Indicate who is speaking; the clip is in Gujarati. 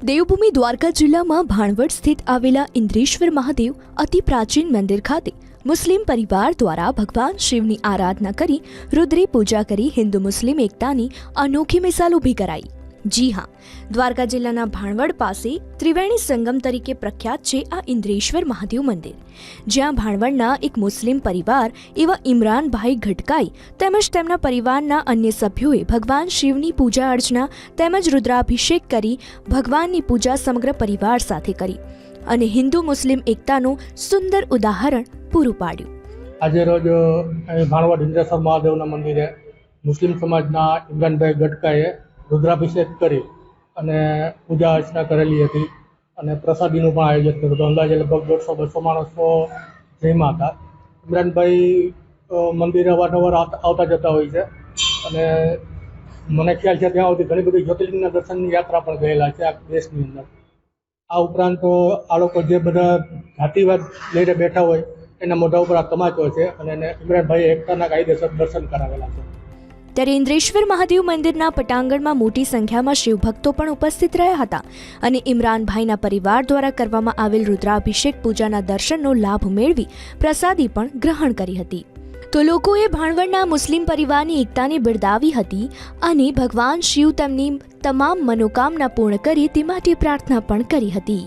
Speaker 1: દેવભૂમિ દ્વારકા જિલ્લામાં ભાણવડ સ્થિત આવેલા ઇન્દ્રેશ્વર મહાદેવ અતિ પ્રાચીન મંદિર ખાતે મુસ્લિમ પરિવાર દ્વારા ભગવાન શિવની આરાધના કરી રુદ્રી પૂજા કરી હિન્દુ મુસ્લિમ એકતાની અનોખી મિસાલ ઊભી કરાઈ. જી હા, દ્વારકા જિલ્લાના ભાણવડ પાસે ત્રિવેણી સંગમ તરીકે પ્રખ્યાત છે આ ઇન્દ્રેશ્વર મહાદેવ મંદિર. જ્યાં ભાણવડના એક મુસ્લિમ પરિવાર એવા ઇમરાનભાઈ ઘટકાઈ તેમજ તેમના પરિવારના અન્ય સભ્યોએ ભગવાન શિવની પૂજા અર્ચના તેમજ રુદ્રાભિષેક કરી ભગવાનની પૂજા સમગ્ર પરિવાર સાથે કરી અને હિન્દુ મુસ્લિમ એકતાનું સુંદર ઉદાહરણ પૂરું પાડ્યું.
Speaker 2: આજે રોજ ભાણવડ ઇન્દ્રેશ્વર મહાદેવના મંદિરે મુસ્લિમ સમાજના ઇમરાનભાઈ ગટકાએ રુદ્રાભિષેક કરી અને પૂજા અર્ચના કરેલી હતી અને પ્રસાદીનું પણ આયોજન કર્યું હતું. અંદાજે લગભગ દોઢસો, બસો માણસો જમ્યા હતા. ઇમરાનભાઈ મંદિર અવારનવાર આવતા જતા હોય છે અને મને ખ્યાલ છે ત્યાં સુધી ઘણી બધી જ્યોતિર્લિંગના દર્શનની યાત્રા પણ ગયેલા છે આ દેશની અંદર. આ ઉપરાંત આ લોકો જે બધા જાતિવાદ લઈને બેઠા હોય એના મોઢા ઉપર આ તમાચો છે અને એને ઇમરાનભાઈએ એકતાના કાયદેસર દર્શન કરાવેલા છે.
Speaker 1: ત્યારે ઇન્દ્રેશ્વર મહાદેવ મંદિરના પટાંગણમાં મોટી સંખ્યામાં શિવભક્તો પણ ઉપસ્થિત રહ્યા હતા અને ઇમરાનભાઈના પરિવાર દ્વારા કરવામાં આવેલ રુદ્રાભિષેક પૂજાના દર્શનનો લાભ મેળવી પ્રસાદી પણ ગ્રહણ કરી હતી. તો લોકોએ ભાણવડના મુસ્લિમ પરિવારની એકતાને બિરદાવી હતી અને ભગવાન શિવ તેમની તમામ મનોકામના પૂર્ણ કરે તે માટે પ્રાર્થના પણ કરી હતી.